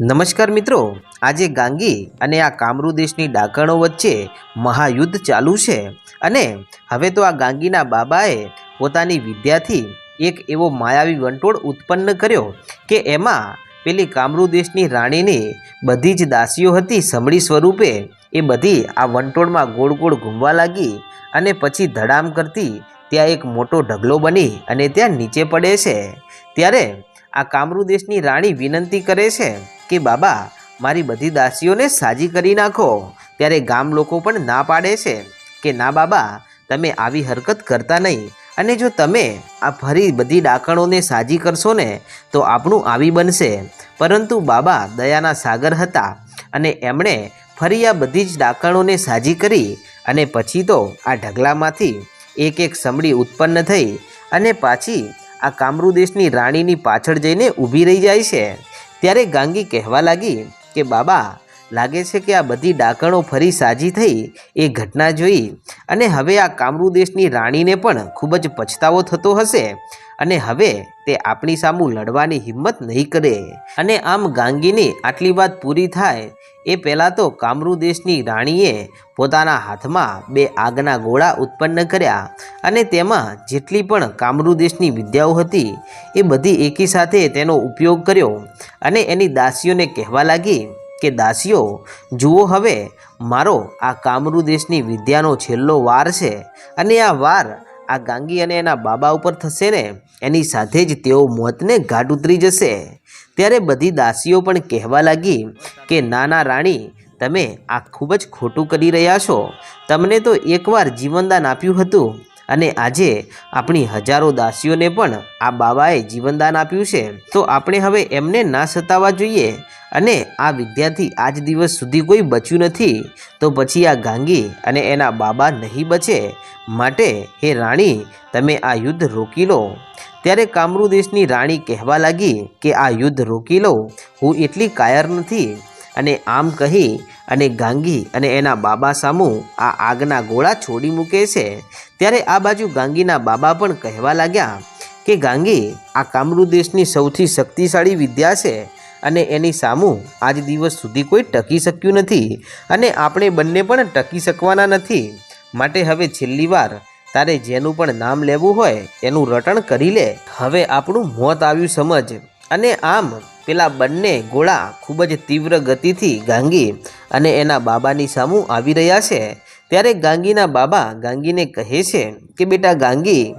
નમસ્કાર મિત્રો, આજે ગાંગી અને આ કામરૂ દેશની ડાકણો વચ્ચે મહાયુદ્ધ ચાલુ છે અને હવે તો આ ગાંગીના બાબાએ પોતાની વિદ્યાથી એક એવો માયાવી વંટોળ ઉત્પન્ન કર્યો કે એમાં પેલી કામરૂ દેશની રાણીની બધી જ દાસીઓ હતી સમળી સ્વરૂપે એ બધી આ વંટોળમાં ગોળ ગોળ ઘૂમવા લાગી અને પછી ધડામ કરતી ત્યાં એક મોટો ઢગલો બની અને ત્યાં નીચે પડે છે. ત્યારે આ કામરૂ દેશની રાણી વિનંતી કરે છે કે બાબા, મારી બધી દાસીઓને સાજી કરી નાખો. ત્યારે ગામ લોકો પણ ના પાડે છે કે, ના બાબા, તમે આવી હરકત કરતા નહીં. અને જો તમે આ ફરી બધી ડાકણોને સાજી કરશો ને, તો આપણું આવી બનશે. પરંતુ બાબા દયાના સાગર હતા અને એમણે ફરી આ બધી જ ડાકણોને સાજી કરી અને પછી તો આ ઢગલામાંથી એક એક સમડી ઉત્પન્ન થઈ અને પાછી આ કામરૂ દેશની રાણીની પાછળ જઈને ઊભી રહી જાય છે. ત્યારે ગાંગી કહેવા લાગી કે બાબા લાગે છે કે આ બધી ડાકણો ફરી સાજી થઈ એ ઘટના જોઈ અને હવે આ કામરૂ દેશની રાણીને પણ ખૂબ જ પછતાવો થતો હશે અને હવે તે આપણી સામું લડવાની હિંમત નહીં કરે. અને આમ ગાંગીની આટલી વાત પૂરી થાય એ પહેલાં તો કામરૂ દેશની રાણીએ પોતાના હાથમાં બે આગના ગોળા ઉત્પન્ન કર્યા અને તેમાં જેટલી પણ કામરૂ દેશની વિદ્યાઓ હતી એ બધી એકી સાથે તેનો ઉપયોગ કર્યો અને એની દાસીઓને કહેવા લાગી કે દાસીઓ, જુઓ હવે, મારો આ કામરૂ દેશની વિદ્યાનો છેલ્લો વાર છે અને આ વાર આ ગાંગી અને એના બાબા ઉપર થશે ને, એની સાથે જ તેઓ મોતને ઘાટ ઉતરી જશે. ત્યારે બધી દાસીઓ પણ કહેવા લાગી કે, નાના રાણી, તમે આ ખૂબ જ ખોટું કરી રહ્યા છો. તમને તો એકવાર જીવનદાન આપ્યું હતું અને આજે આપણી હજારો દાસીઓને પણ આ બાબાએ જીવનદાન આપ્યું છે. તો આપણે હવે એમને ના સતાવવા જોઈએ. અને આ વિદ્યાર્થી આજ દિવસ સુધી કોઈ બચ્યું નથી, તો પછી આ ગાંગી અને એના બાબા નહીં બચે. માટે, હે રાણી, તમે આ યુદ્ધ રોકી લો. ત્યારે કામરૂ દેશની રાણી કહેવા લાગી કે, આ યુદ્ધ રોકી લો હું એટલી કાયર નથી. અને આમ કહી, અને ગાંગી અને એના બાબા સામું આ આગના ગોળા છોડી મૂકે છે. ત્યારે આ બાજુ ગાંગીના બાબા પણ કહેવા લાગ્યા કે, ગાંગી, આ કામરૂ દેશની સૌથી શક્તિશાળી વિદ્યા છે. અને એની સામું આજ દિવસ સુધી કોઈ ટકી શક્યું નથી અને આપણે બંને પણ ટકી શકવાના નથી. માટે હવે છેલ્લી વાર તારે જેનું પણ નામ લેવું હોય એનું રટણ કરી લે. હવે આપણું મોત આવ્યું સમજ. અને આમ પેલા બંને ગોળા ખૂબ જ તીવ્ર ગતિથી ગાંગી અને એના બાબાની સામું આવી રહ્યા છે. ત્યારે ગાંગીના બાબા ગાંગીને કહે છે કે, બેટા ગાંગી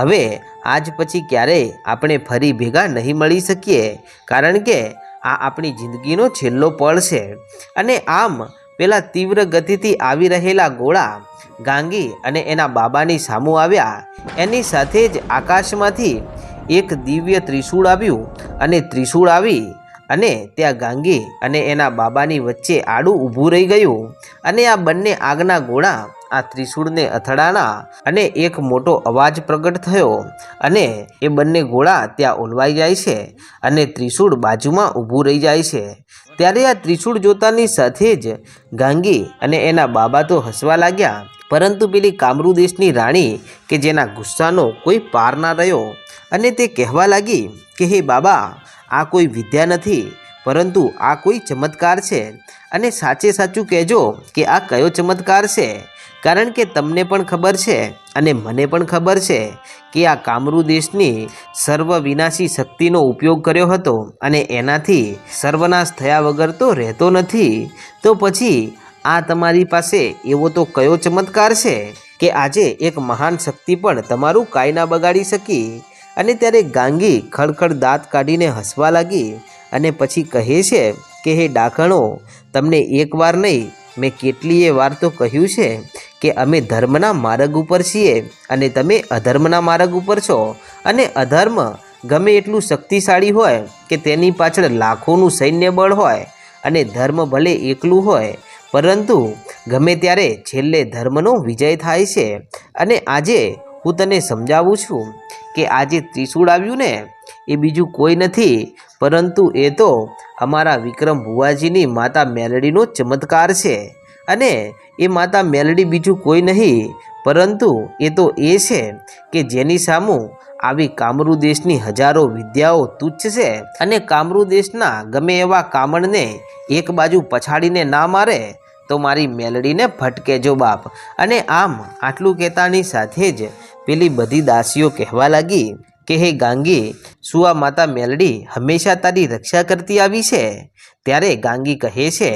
હવે આજ પછી ક્યારેય આપણે ફરી ભેગા નહીં મળી શકીએ, કારણ કે આ આપણી જિંદગીનો છેલ્લો પળ છે. અને આમ પેલા તીવ્ર ગતિથી આવી રહેલા ગોળા ગાંગી અને એના બાબાની સામું આવ્યા. એની સાથે જ આકાશમાંથી એક દિવ્ય ત્રિશૂળ આવ્યું અને ત્રિશૂળ આવી અને ત્યાં ગાંગી અને એના બાબાની વચ્ચે આડું ઊભું રહી ગયું. અને આ બંને આગના ગોળા આ ત્રિશૂળને અથડાણા અને એક મોટો અવાજ પ્રગટ થયો. અને એ બંને ગોળા ત્યાં ઓલવાઈ જાય છે અને ત્રિશૂળ બાજુમાં ઊભું રહી જાય છે. ત્યારે આ ત્રિશૂળ જોતાની સાથે જ ગાંગી અને એના બાબા તો હસવા લાગ્યા. પરંતુ પેલી કામરૂ દેશની રાણી કે જેના ગુસ્સાનો કોઈ પાર ના રહ્યો અને તે કહેવા લાગી કે, હે બાબા આ કોઈ વિદ્યા નથી, પરંતુ આ કોઈ ચમત્કાર છે. અને સાચે સાચું કહેજો કે આ કયો ચમત્કાર છે? કારણ કે તમને પણ ખબર છે અને મને પણ ખબર છે કે આ કામરૂ દેશની સર્વ વિનાશી શક્તિનો ઉપયોગ કર્યો હતો અને એનાથી સર્વનાશ થયા વગર તો રહેતો નથી. તો પછી આ તમારી પાસે એવો તો કયો ચમત્કાર છે કે આજે એક મહાન શક્તિ પણ તમારું કાયના બગાડી શકી? અને ત્યારે ગાંગી ખડખડ દાંત કાઢીને હસવા લાગી અને પછી કહે છે કે, હે ડાકણો, તમને એકવાર નહીં, મેં કેટલીય વાર તો કહ્યું છે કે, અમે ધર્મના માર્ગ ઉપર છીએ અને તમે અધર્મના માર્ગ ઉપર છો. અને અધર્મ ગમે એટલું શક્તિશાળી હોય કે તેની પાછળ લાખોનું સૈન્ય બળ હોય અને ધર્મ ભલે એકલું હોય, પરંતુ ગમે ત્યારે છેલ્લે ધર્મનો વિજય થાય છે. અને આજે હું તને સમજાવું છું કે આજે ત્રિશૂળ આવ્યું ને, એ બીજું કોઈ નથી, પરંતુ એ તો અમારા વિક્રમ ભુવાજીની માતા મેલડીનો ચમત્કાર છે. અને એ માતા મેલડી બીજું કોઈ નહીં, પરંતુ એ તો એ છે કે જેની સામું આવી કામરૂ દેશની હજારો વિદ્યાઓ તુચ્છ છે અને કામરૂ દેશના ગમે એવા કામણને એક બાજુ પછાડીને ના મારે તો મારી મેલડીને ભટકેજો બાપ. અને આમ આટલું કહેતાની સાથે જ પેલી બધી દાસીઓ કહેવા લાગી કે હે ગાંગી, શું આ માતા મેલડી હંમેશા તારી રક્ષા કરતી આવી છે? ત્યારે ગાંગી કહે છે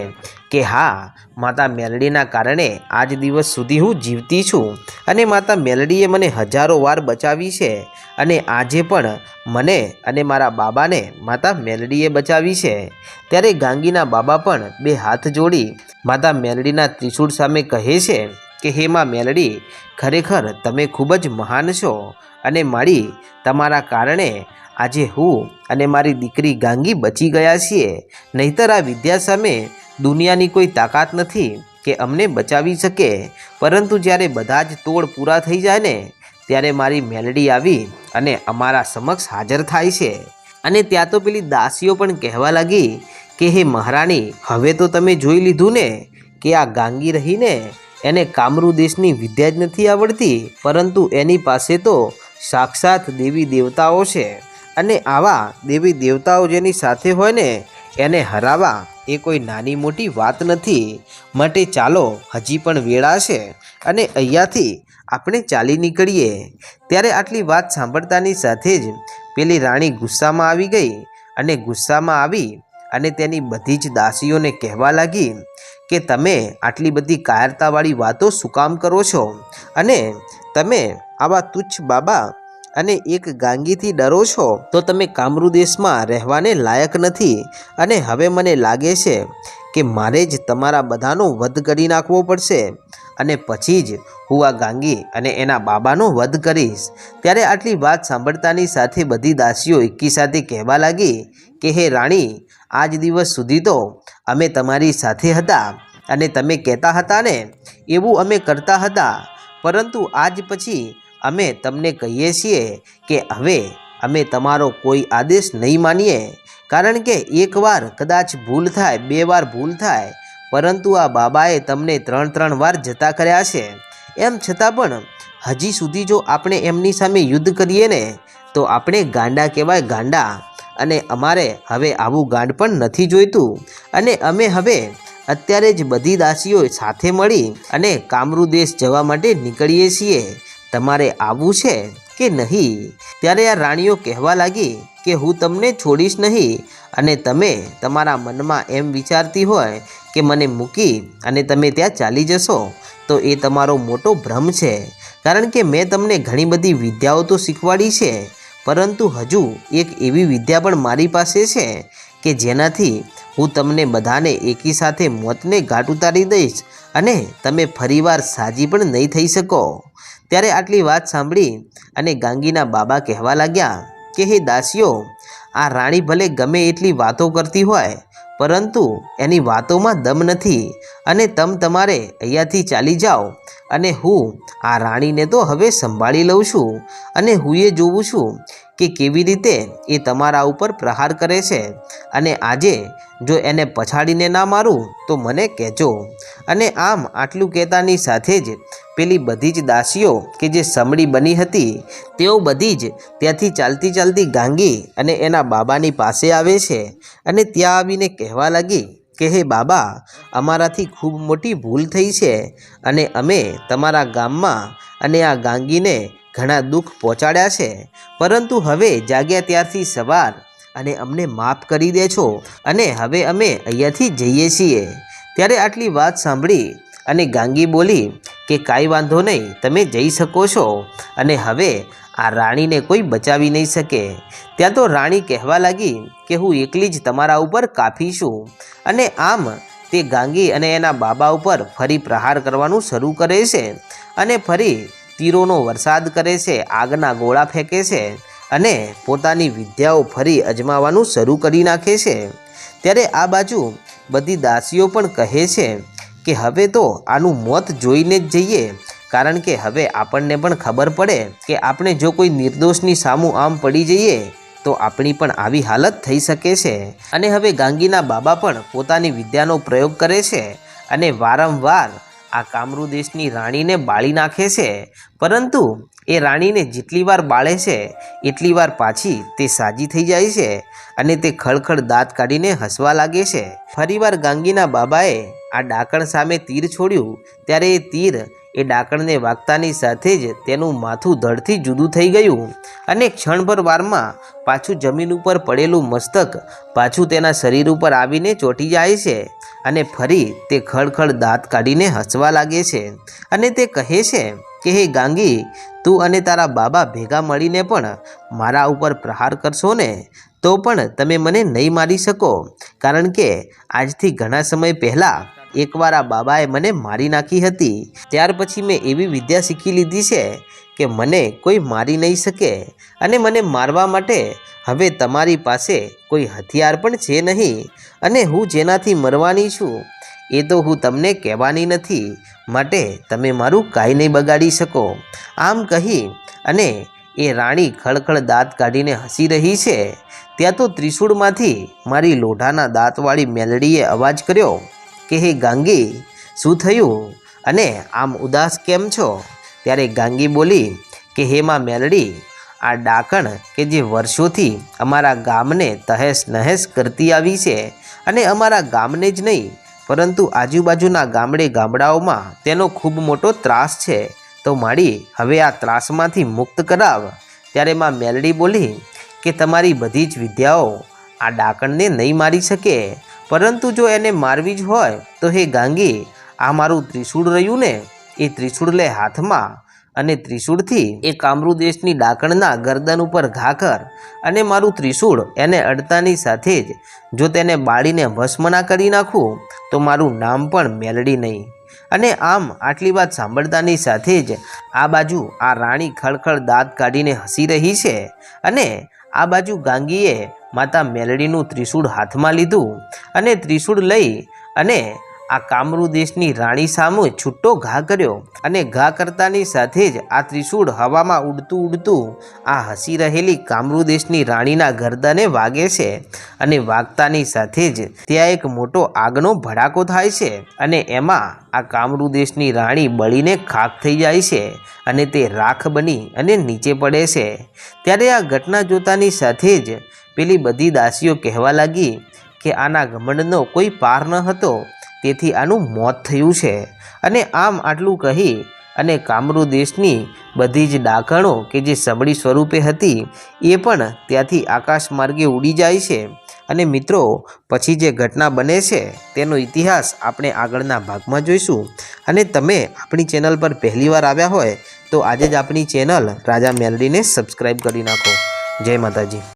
કે હા, માતા મેલડીના કારણે આજ દિવસ સુધી હું જીવતી છું અને માતા મેલડીએ મને હજારો વાર બચાવી છે અને આજે પણ મને અને મારા બાબાને માતા મેલડીએ બચાવી છે. ત્યારે ગાંગીના બાબા પણ બે હાથ જોડી માતા મેલડીના ત્રિશૂળ સામે કહે છે કે, હે માં મેલડી, ખરેખર તમે ખૂબ જ મહાન છો અને મારી તમારા કારણે આજે હું અને મારી દીકરી ગાંગી બચી ગયા છીએ. નહીતર આ વિદ્યા સામે દુનિયાની કોઈ તાકાત નથી કે અમને બચાવી શકે. પરંતુ જ્યારે બધા જ તોડ પૂરા થઈ જાય ને, ત્યારે મારી મેલડી આવી અને અમારા સમક્ષ હાજર થાય છે. અને ત્યાં તો પેલી દાસીઓ પણ કહેવા લાગી કે, હે મહારાણી, હવે તો તમે જોઈ લીધું ને કે આ ગાંગી રહીને એને કામરૂ દેશની વિદ્યા જ નથી આવડતી. પરંતુ એની પાસે તો સાક્ષાત દેવી દેવતાઓ છે અને આવા દેવી દેવતાઓ જેની સાથે હોય ને, એને હરાવવા એ કોઈ નાની મોટી વાત નથી. માટે ચાલો હજી પણ વેળા છે અને અહીંયાથી આપણે ચાલી નીકળીએ. ત્યારે આટલી વાત સાંભળતાની સાથે જ પેલી રાણી ગુસ્સામાં આવી ગઈ અને ગુસ્સામાં આવી અને તેની બધી જ દાસીઓને કહેવા લાગી કે તમે આટલી બધી કાયરતાવાળી વાતો શું કામ કરો છો? અને તમે આવા તુચ્છ બાબા અને એક ગાંગીથી ડરો છો, તો તમે કામરૂ દેશમાં રહેવાને લાયક નથી. અને હવે મને લાગે છે કે મારે જ તમારા બધાનો વધ કરી નાખવો પડશે. અને પછી જ હું આ ગાંગી અને એના બાબાનો વધ કરીશ. ત્યારે આટલી વાત સાંભળતાની સાથે બધી દાસીઓ એકી સાથે કહેવા લાગી કે, હે રાણી, આજ દિવસ સુધી તો અમે તમારી સાથે હતા અને તમે કહેતા હતા ને, એવું અમે કરતા હતા. પરંતુ આજ પછી અમે તમને કહીએ છીએ કે હવે અમે તમારો કોઈ આદેશ નહીં માનીએ. કારણ કે એકવાર કદાચ ભૂલ થાય, બે વાર ભૂલ થાય, પરંતુ આ બાબાએ તમને ત્રણ ત્રણ વાર જતા કર્યા છે. એમ છતાં પણ હજી સુધી જો આપણે એમની સામે યુદ્ધ કરીએ ને, તો આપણે ગાંડા કહેવાય ગાંડા. અને અમારે હવે આવું ગાંડ પણ નથી જોઈતું. અને અમે હવે અત્યારે જ બધી દાસીઓ સાથે મળી અને કામરૂ દેશ જવા માટે નીકળીએ છીએ. તમારે આવવું છે કે નહીં? ત્યારે આ રાણીઓ કહેવા લાગી કે હું તમને છોડીશ નહીં અને તમે તમારા મનમાં એમ વિચારતી હોય કે મને મૂકી અને તમે ત્યાં ચાલી જશો, તો એ તમારો મોટો ભ્રમ છે. કારણ કે મેં તમને ઘણી બધી વિદ્યાઓ તો શીખવાડી છે, પરંતુ હજુ એક એવી વિદ્યા પણ મારી પાસે છે કે જેનાથી હું તમને બધાને એકી સાથે મોતને ઘાટ ઉતારી દઈશ અને તમે ફરીવાર સાજી પણ નહીં થઈ શકો. ત્યારે આટલી વાત સાંભળી અને ગાંગીના બાબા કહેવા લાગ્યા કે, હે દાસીઓ, આ રાણી ભલે ગમે એટલી વાતો કરતી હોય પરંતુ એની વાતોમાં દમ નથી અને તમ તમારે અહીંયાથી ચાલી જાઓ અને હું આ રાણીને તો હવે સંભાળી લઉં છું અને હું એ જોઉં છું કે કેવી રીતે એ તમારા ઉપર પ્રહાર કરે છે અને આજે જો એને પછાડીને ના મારું તો મને કહેજો. અને આમ આટલું કહેતાની સાથે જ પેલી બધી જ દાસીઓ કે જે સમડી બની હતી, તેઓ બધી જ ત્યાંથી ચાલતી ચાલતી ગાંગી અને એના બાબાની પાસે આવે છે અને ત્યાં આવીને કહેવા લાગી કે, હે બાબા, અમારાથી ખૂબ મોટી ભૂલ થઈ છે અને અમે તમારા ગામમાં અને આ ગાંગીને ઘણા દુઃખ પહોંચાડ્યા છે. પરંતુ હવે જાગ્યા ત્યારથી સવાર અને અમને માફ કરી દે છો અને હવે અમે અહીંયાથી જઈએ છીએ. ત્યારે આટલી વાત સાંભળી અને ગાંગી બોલી કે કાંઈ વાંધો નહીં, તમે જઈ શકો છો. અને હવે આ રાણીને કોઈ બચાવી નહીં શકે. ત્યાં તો રાણી કહેવા લાગી કે હું એકલી જ તમારા ઉપર કાફી છું. અને આમ તે ગાંગી અને એના બાબા ઉપર ફરી પ્રહાર કરવાનું શરૂ કરે છે અને ફરી તીરોનો વરસાદ કરે છે, આગના ગોળા ફેંકે છે અને પોતાની વિદ્યાઓ ફરી અજમાવાનું શરૂ કરી નાખે છે. ત્યારે આ બાજુ બધી દાસીઓ પણ કહે છે કે હવે તો આનું મોત જોઈને જ જઈએ. કારણ કે હવે આપણને પણ ખબર પડે કે આપણે જો કોઈ નિર્દોષની સામું આમ પડી જઈએ, તો આપણી પણ આવી હાલત થઈ શકે છે. અને હવે ગાંગીના બાબા પણ પોતાની વિદ્યાનો પ્રયોગ કરે છે અને વારંવાર આ કામરૂ દેશની રાણીને બાળી નાખે છે. પરંતુ એ રાણીને જેટલી વાર બાળે છે, એટલી વાર પાછી તે સાજી થઈ જાય છે અને તે ખળખળ દાંત કાઢીને હસવા લાગે છે. ફરીવાર ગાંગીના બાબાએ આ ડાકણ સામે તીર છોડ્યું, ત્યારે એ તીર એ ડાકણને વાગતાની સાથે જ તેનું માથું ધડથી જુદું થઈ ગયું અને ક્ષણભર વારમાં પાછું જમીન ઉપર પડેલું મસ્તક પાછું તેના શરીર ઉપર આવીને ચોંટી જાય છે અને ફરી તે ખડખડ દાંત કાઢીને હસવા લાગે છે અને તે કહે છે કે, હે ગાંગી, તું અને તારા બાબા ભેગા મળીને પણ મારા ઉપર પ્રહાર કરશો ને? તો પણ તમે મને નહીં મારી શકો, કારણ કે આજથી ઘણા સમય પહેલાં એકવાર આ બાબાએ મને મારી નાખી હતી. ત્યાર પછી મેં એવી વિદ્યા શીખી લીધી છે કે મને કોઈ મારી નહીં શકે અને મને મારવા માટે હવે તમારી પાસે કોઈ હથિયાર પણ છે નહીં અને હું જેનાથી મરવાની છું એ તો હું તમને કહેવાની નથી. માટે તમે મારું કાંઈ નહીં બગાડી શકો. આમ કહી અને એ રાણી ખળખળ દાંત કાઢીને હસી રહી છે. ત્યાં તો ત્રિશૂળમાંથી મારી લોઢાના દાંતવાળી મેલડીએ અવાજ કર્યો કે હે ગાંગી, શું થયું? અને આમ ઉદાસ કેમ છો? ત્યારે ગાંગી બોલી, કે હે માં મેલડી, આ ડાકણ કે જે વર્ષોથી અમારા ગામને તહેસ નહેસ કરતી આવી છે અને અમારા ગામને જ નહીં, પરંતુ આજુબાજુના ગામડે ગામડાઓમાં તેનો ખૂબ મોટો ત્રાસ છે. તો માળી હવે આ ત્રાસમાંથી મુક્ત કરાવ. ત્યારે માં મેલડી બોલી, કે તમારી બધી જ વિદ્યાઓ આ ડાકણને નહીં મારી શકે. પરંતુ જો એને મારવી જ હોય, તો હે ગાંગી, આ મારું ત્રિશૂળ રહ્યું ને, એ ત્રિશૂળ લે હાથમાં અને ત્રિશૂળથી એ કામરૂ દેશની ડાકણના ગરદન ઉપર ઘા કર અને મારું ત્રિશૂળ એને અડતાની સાથે જ, જો તેને બાળીને ભસ્મના કરી નાખું, તો મારું નામ પણ મેલડી નહીં. અને આમ આટલી વાત સાંભળતાની સાથે જ, આ બાજુ આ રાણી ખળખળ દાંત કાઢીને હસી રહી છે અને આ બાજુ ગાંગીએ માતા મેલડીનું ત્રિશૂળ હાથમાં લીધું અને ત્રિશૂળ લઈ અને આ કામરૂ દેશની રાણી સામે છૂટો ઘા કર્યો અને ઘા કરતાની સાથે જ આ ત્રિશૂળ હવામાં ઉડતું ઉડતું આ હસી રહેલી કામરૂ દેશની રાણીના ગરદને વાગે છે અને વાગતાની સાથે જ ત્યાં એક મોટો આગનો ભડાકો થાય છે અને એમાં આ કામરૂ દેશની રાણી બળીને ખાક થઈ જાય છે અને તે રાખ બની અને નીચે પડે છે. ત્યારે આ ઘટના જોતાની સાથે જ પેલી બધી દાસીઓ કહેવા લાગી કે આના ઘમંડનો કોઈ પાર ન હતો. તેથી આનું મોત થયું છે. અને આમ આટલું કહી અને કામરૂ દેશની બધી જ ડાકણો કે જે સબળી સ્વરૂપે હતી, એ પણ ત્યાંથી આકાશ માર્ગે ઉડી જાય છે. અને મિત્રો, પછી જે ઘટના બને છે, તેનો ઇતિહાસ આપણે આગળના ભાગમાં જોઈશું. અને તમે આપણી ચેનલ પર પહેલીવાર આવ્યા હોય, તો આજે જ આપણી ચેનલ રાજા મેલડીને સબસ્ક્રાઈબ કરી નાખો. જય માતાજી.